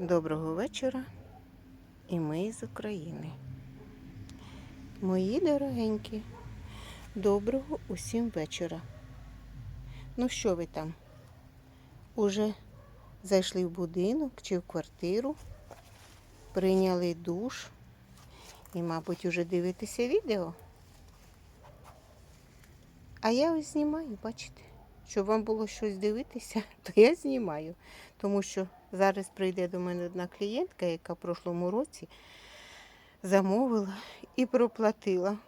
Доброго вечора і ми з України. Мої дорогенькі, доброго усім вечора. Ну що ви там? Уже зайшли в будинок чи в квартиру, прийняли душ і, мабуть, уже дивитеся відео. А я ось знімаю, бачите? Щоб вам було щось дивитися, то я знімаю. Тому що зараз прийде до мене одна клієнтка, яка в прошлому році замовила і проплатила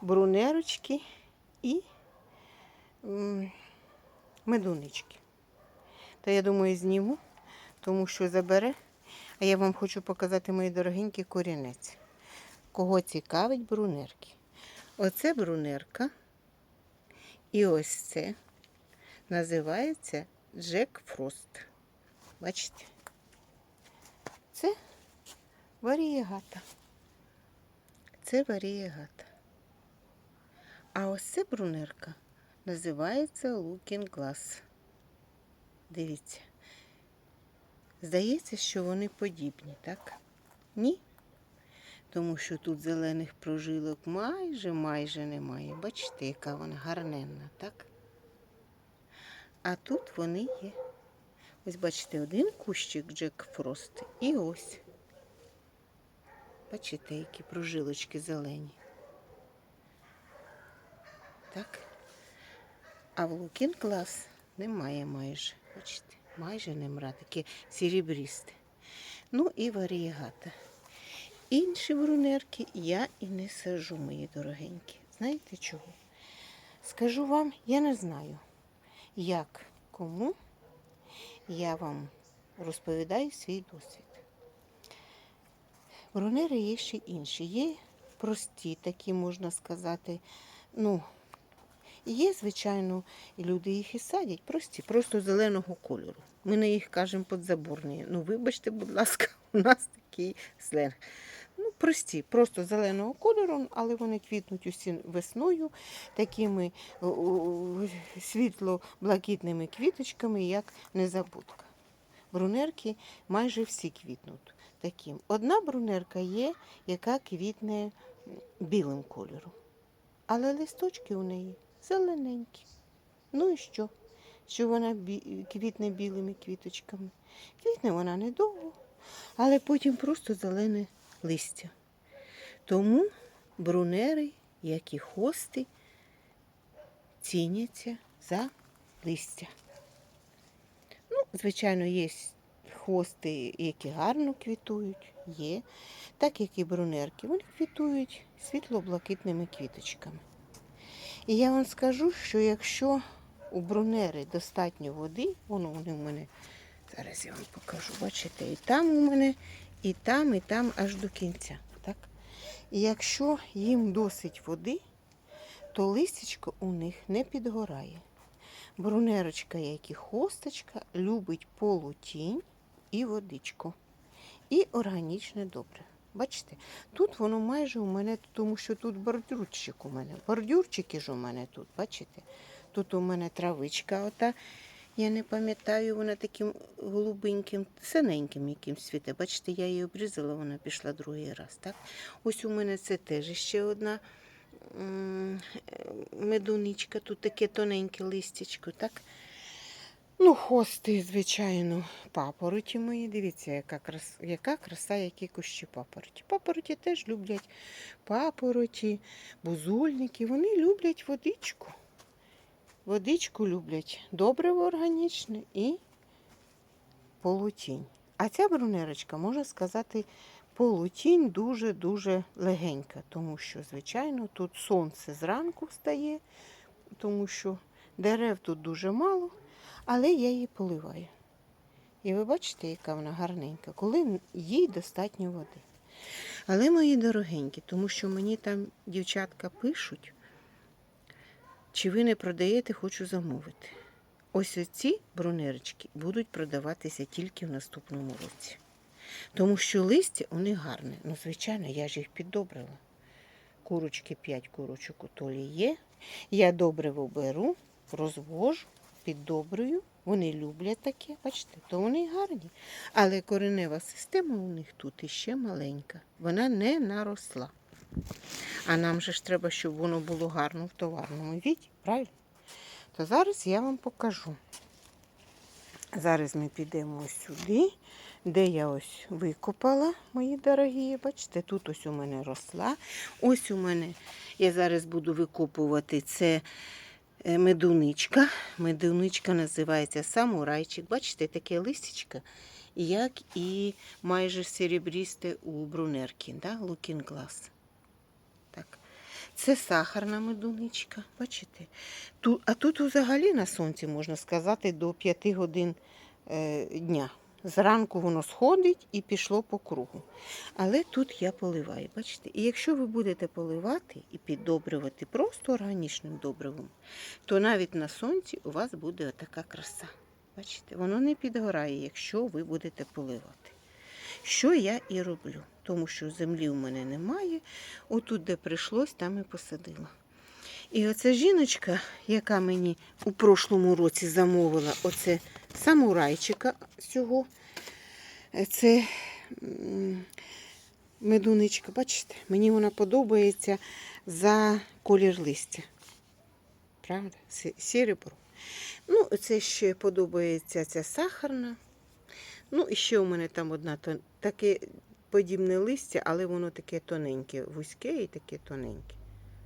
брунерочки і медунички. То я думаю, зніму, тому що забере. А я вам хочу показати, мої дорогенькі, корінець. Кого цікавить брунерки. Оце брунерка. І ось це називається Джек Фрост. Бачите? Це варієгата. Це варієгата. А ось це брунерка називається Looking Glass. Дивіться. Здається, що вони подібні, так? Ні? Тому що тут зелених прожилок майже майже немає. Бачите, яка вона гарненна, так? А тут вони є. Ось бачите, один кущик Джек Фрост і ось. Бачите, які прожилочки зелені. Так? А в Лукін клас немає майже. Бачите, майже нема, таке сірібрісте. Ну і варієгата. Інші брунерки я і не сажу, мої дорогенькі. Знаєте чого? Скажу вам, я не знаю, як кому я вам розповідаю свій досвід. Брунери є ще інші. Є прості, такі можна сказати. Ну, є, звичайно, люди їх і садять, прості, просто зеленого кольору. Ми на їх кажемо подзаборні. Ну, вибачте, будь ласка, у нас такий сленг. Прості, просто зеленого кольору, але вони квітнуть усі весною такими о, світло-блакитними квіточками, як незабудка. Брунерки майже всі квітнуть таким. Одна брунерка є, яка квітне білим кольором. Але листочки у неї зелененькі. Ну і що? Що вона квітне білими квіточками. Квітне вона недовго, але потім просто зелене листя. Тому брунери, як і хости, ціняться за листя. Ну, звичайно, є хости, які гарно квітують, є, так як і брунерки. Вони квітують світло-блакитними квіточками. І я вам скажу, що якщо у брунери достатньо води, воно вони в мене, зараз я вам покажу, бачите, і там у мене, і там, і там аж до кінця. Так? І якщо їм досить води, то листячко у них не підгорає. Брунерочка, як і хосточка, любить полутінь і водичку. І органічне добре. Бачите, тут воно майже у мене, тому що тут бордюрчик у мене. Бордюрчики ж у мене тут, бачите? Тут у мене травичка, ота, я не пам'ятаю, вона таким голубеньким, синеньким яким світе. Бачите, я її обрізала, вона пішла другий раз. Так? Ось у мене це теж ще одна медуничка, тут таке тоненьке листячко, так? Ну, хости, звичайно, папороті мої. Дивіться, яка краса, яка краса, які кущі папороті. Папороті теж люблять папороті, бузульники. Вони люблять водичку. Водичку люблять добриво органічне і полутінь. А ця брунерочка, можна сказати, полутінь дуже-дуже легенька, тому що, звичайно, тут сонце зранку встає, тому що дерев тут дуже мало, але я її поливаю. І ви бачите, яка вона гарненька, коли їй достатньо води. Але мої дорогенькі, тому що мені там дівчатка пишуть, чи ви не продаєте, хочу замовити. Ось оці брунерочки будуть продаватися тільки в наступному році. Тому що листя у них гарне. Ну, звичайно, я ж їх піддобрила. Курочки 5 курочок у толі є. Я добриво беру, розвожу, піддобрюю Вони люблять таке, бачите, то вони гарні. Але коренева система у них тут іще маленька. Вона не наросла. А нам же ж треба, щоб воно було гарно в товарному віді, правильно? То зараз я вам покажу. Зараз ми підемо ось сюди, де я ось викопала, мої дорогі. Бачите, тут ось у мене росла. Ось у мене, я зараз буду викопувати це е, медуничка. Медуничка називається самурайчик. Бачите, таке листячко, як і майже серебрісте у брунерки, да? Looking Glass. Це сахарна медуничка, бачите? Ту, а тут взагалі на сонці, можна сказати, до 5 годин е, дня. Зранку воно сходить і пішло по кругу. Але тут я поливаю, бачите? І якщо ви будете поливати і піддобрювати просто органічним добривом, то навіть на сонці у вас буде така краса. Бачите, воно не підгорає, якщо ви будете поливати. Що я і роблю, тому що землі у мене немає. Отут, де прийшлось, там і посадила. І оця жіночка, яка мені у прошлому році замовила оце самурайчика цього, це медуничка, бачите, мені вона подобається за колір листя. Правда? Серебро. Ну, це ще подобається ця сахарна. Ну, і ще у мене там одна таке подібне листя, але воно таке тоненьке, вузьке і таке тоненьке.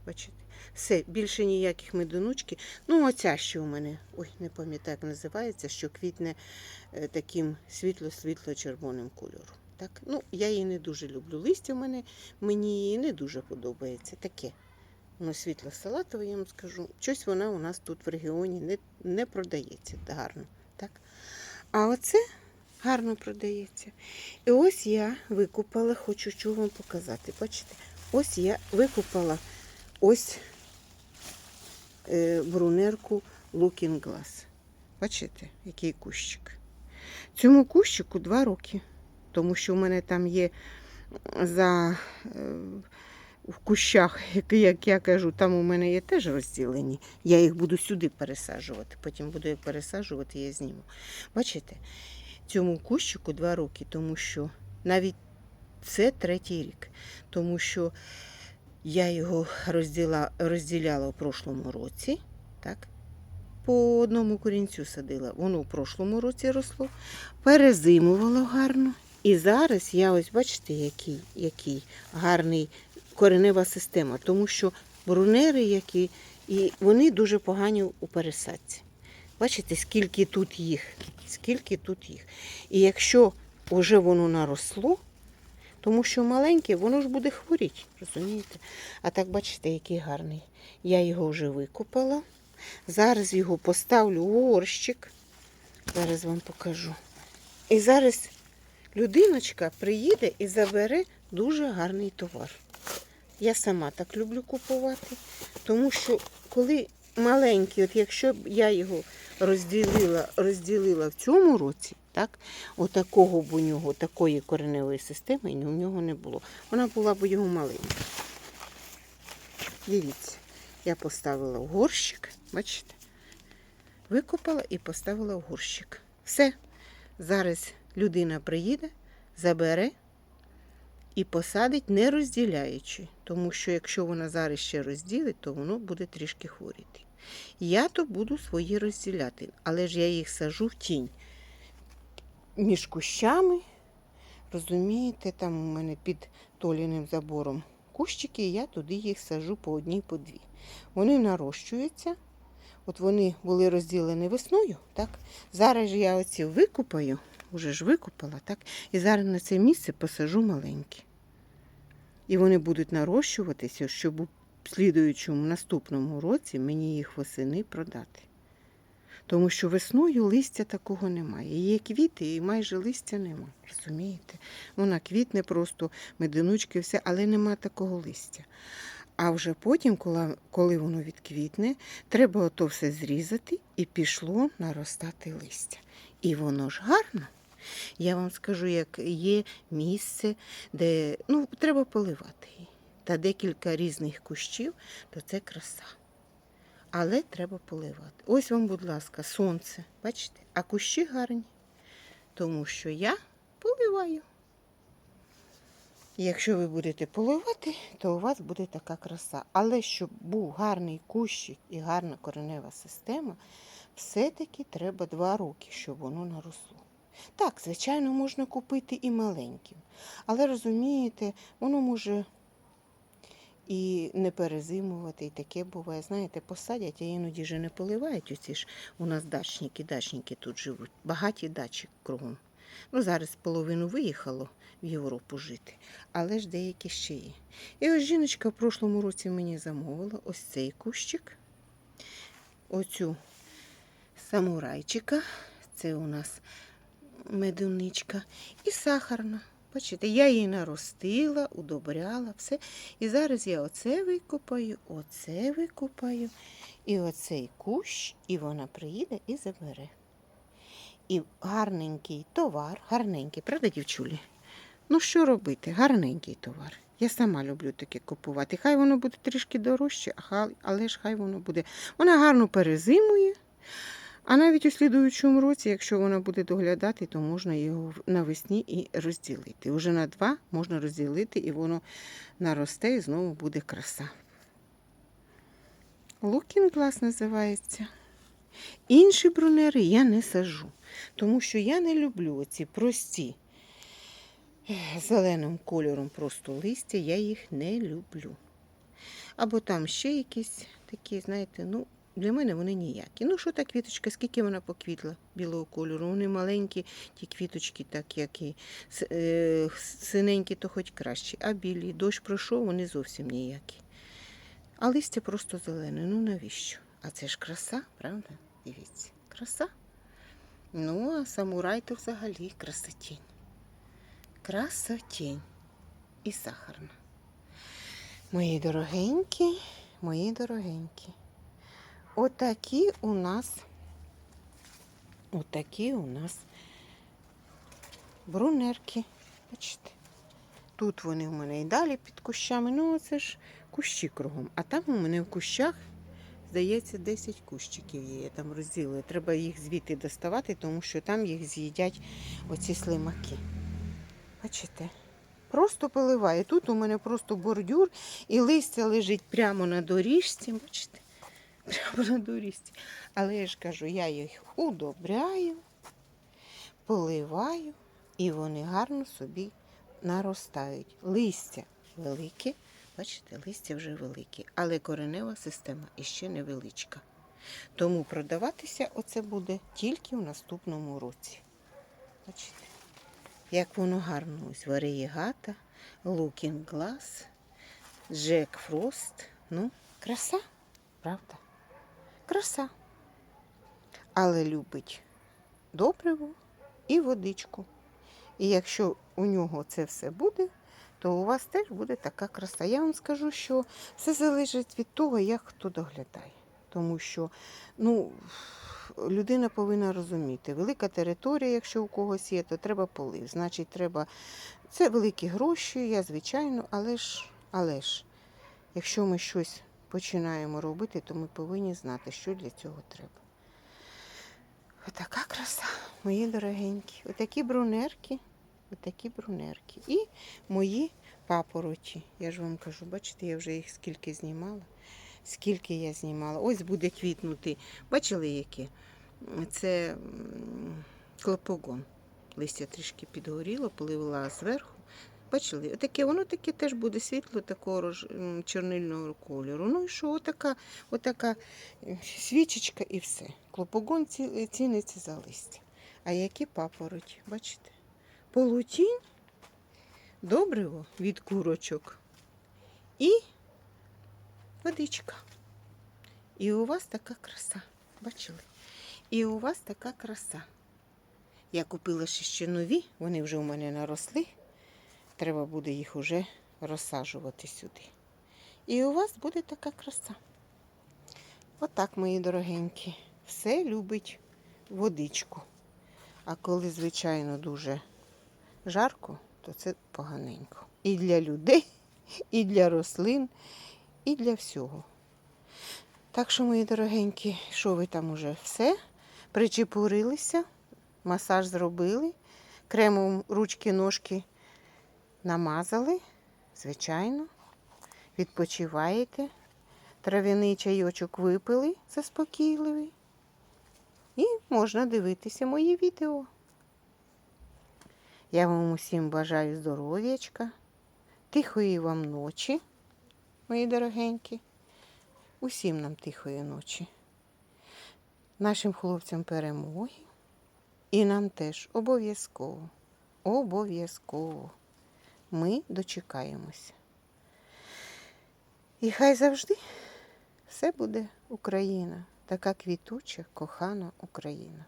Бачите? Все, більше ніяких медонучки. Ну, оця ще у мене, ой, не пам'ятаю, як називається, що квітне е, таким світло-світло-червоним кольором. Так? Ну, я її не дуже люблю. Листя в мене мені її не дуже подобається. Таке. Воно світло-салатове, я вам скажу. Щось вона у нас тут в регіоні не, не продається гарно. Так? А оце гарно продається. І ось я викупала, хочу що вам показати. Бачите, ось я викупала ось е, брунерку Looking Glass. Бачите, який кущик. Цьому кущику два роки, тому що в мене там є за е, в кущах, як я кажу, там у мене є теж розділені. Я їх буду сюди пересаджувати. Потім буду їх пересаджувати, я зніму. Бачите, цьому кущику два роки, тому що навіть це третій рік, тому що я його розділа, розділяла у прошлому році, так? По одному корінцю садила. Воно в прошлому році росло, перезимувало гарно. І зараз я ось бачите, який, який гарний коренева система, тому що брунери, які, і вони дуже погані у пересадці. Бачите, скільки тут їх, скільки тут їх. І якщо вже воно наросло, тому що маленьке, воно ж буде хворіти, розумієте? А так, бачите, який гарний. Я його вже викопала. Зараз його поставлю у горщик. Зараз вам покажу. І зараз людиночка приїде і забере дуже гарний товар. Я сама так люблю купувати, тому що коли маленький, от якщо б я його розділила, розділила в цьому році, так, отакого б у нього, такої кореневої системи у нього не було. Вона була б у його маленька. Дивіться, я поставила в горщик, бачите? Викопала і поставила в горщик. Все. Зараз людина приїде, забере і посадить, не розділяючи. Тому що якщо вона зараз ще розділить, то воно буде трішки хворіти. Я то буду свої розділяти, але ж я їх сажу в тінь між кущами. Розумієте, там у мене під толіним забором кущики, і я туди їх сажу по одній, по дві. Вони нарощуються. От вони були розділені весною, так? Зараз я оці викупаю, вже ж викупала, так? І зараз на це місце посажу маленькі. І вони будуть нарощуватися, щоб у слідуючому наступному році мені їх восени продати. Тому що весною листя такого немає. Є квіти і майже листя нема. Розумієте? Вона квітне просто, мединучки, все, але нема такого листя. А вже потім, коли, коли воно відквітне, треба ото все зрізати і пішло наростати листя. І воно ж гарно. Я вам скажу, як є місце, де ну, треба поливати її. Та декілька різних кущів, то це краса. Але треба поливати. Ось вам, будь ласка, сонце. Бачите? А кущі гарні, тому що я поливаю. Якщо ви будете поливати, то у вас буде така краса. Але щоб був гарний кущик і гарна коренева система, все-таки треба два роки, щоб воно наросло. Так, звичайно, можна купити і маленьким. Але розумієте, воно може і не перезимувати, і таке буває. Знаєте, посадять, а іноді же не поливають. Оці ж у нас дачники, дачники тут живуть. Багаті дачі кругом. Ну, зараз половину виїхало в Європу жити, але ж деякі ще є. І ось жіночка в прошлому році мені замовила ось цей кущик, оцю самурайчика, це у нас медуничка, і сахарна. Бачите, я її наростила, удобряла, все. І зараз я оце викопаю, оце викопаю, і оцей кущ, і вона приїде і забере. І гарненький товар, гарненький, правда, дівчулі? Ну, що робити? Гарненький товар. Я сама люблю таке купувати. Хай воно буде трішки дорожче, але ж хай воно буде. Вона гарно перезимує. А навіть у слідуючому році, якщо вона буде доглядати, то можна його навесні і розділити. Уже на два можна розділити, і воно наросте, і знову буде краса. Looking Glass називається. Інші брунери я не сажу, тому що я не люблю оці прості зеленим кольором просто листя, я їх не люблю. Або там ще якісь такі, знаєте, ну, для мене вони ніякі. Ну, що та квіточка, скільки вона поквітла білого кольору? Вони маленькі, ті квіточки, так як і е, синенькі, то хоч краще. А білі, дощ пройшов, вони зовсім ніякі. А листя просто зелене. Ну навіщо? А це ж краса, правда? Дивіться, краса. Ну, а самурай то взагалі красотінь. Красотінь. І сахарна. Мої дорогенькі, мої дорогенькі. Отакі у нас, отакі у нас брунерки. Бачите? Тут вони в мене і далі під кущами. Ну, це ж кущі кругом. А там у мене в кущах, здається, 10 кущиків є. Я там розділила. Треба їх звідти доставати, тому що там їх з'їдять оці слимаки. Бачите? Просто поливає. Тут у мене просто бордюр і листя лежить прямо на доріжці. Бачите? Прямо на. Але я ж кажу, я їх удобряю, поливаю, і вони гарно собі наростають. Листя велике, бачите, листя вже велике, але коренева система іще невеличка. Тому продаватися оце буде тільки в наступному році. Бачите, як воно гарно ось варієгата, Looking Glass, Джек Фрост. Ну, краса, правда? Краса. Але любить добриво і водичку. І якщо у нього це все буде, то у вас теж буде така краса. Я вам скажу, що все залежить від того, як хто доглядає. Тому що ну, людина повинна розуміти, велика територія, якщо у когось є, то треба полив. Значить, треба. Це великі гроші, я звичайно, але ж, але ж, якщо ми щось починаємо робити, то ми повинні знати, що для цього треба. Отака краса, мої дорогенькі. Отакі брунерки, отакі брунерки. І мої папороті. Я ж вам кажу, бачите, я вже їх скільки знімала. Скільки я знімала. Ось буде квітнути. Бачили, які? Це клопогон. Листя трішки підгоріло, поливала зверху. Бачили, отаке, воно таке теж буде світло такого чорнильного кольору. Ну і що, отака, отака е, свічечка і все. Клопогон ці- ціниться за листя. А які папороті, бачите? Полутінь, добриво від курочок і водичка. І у вас така краса. Бачили? І у вас така краса. Я купила ще нові, вони вже у мене наросли. Треба буде їх уже розсаджувати сюди. І у вас буде така краса. Отак, мої дорогенькі, все любить водичку. А коли, звичайно, дуже жарко, то це поганенько. І для людей, і для рослин, і для всього. Так що, мої дорогенькі, що ви там уже все причепурилися, масаж зробили, кремом ручки, ножки намазали, звичайно, відпочиваєте, трав'яний чайочок випили заспокійливий. І можна дивитися мої відео. Я вам усім бажаю здоров'ячка, тихої вам ночі, мої дорогенькі. Усім нам тихої ночі. Нашим хлопцям перемоги. І нам теж обов'язково. Обов'язково. Ми дочекаємося. І хай завжди все буде Україна, така квітуча, кохана Україна.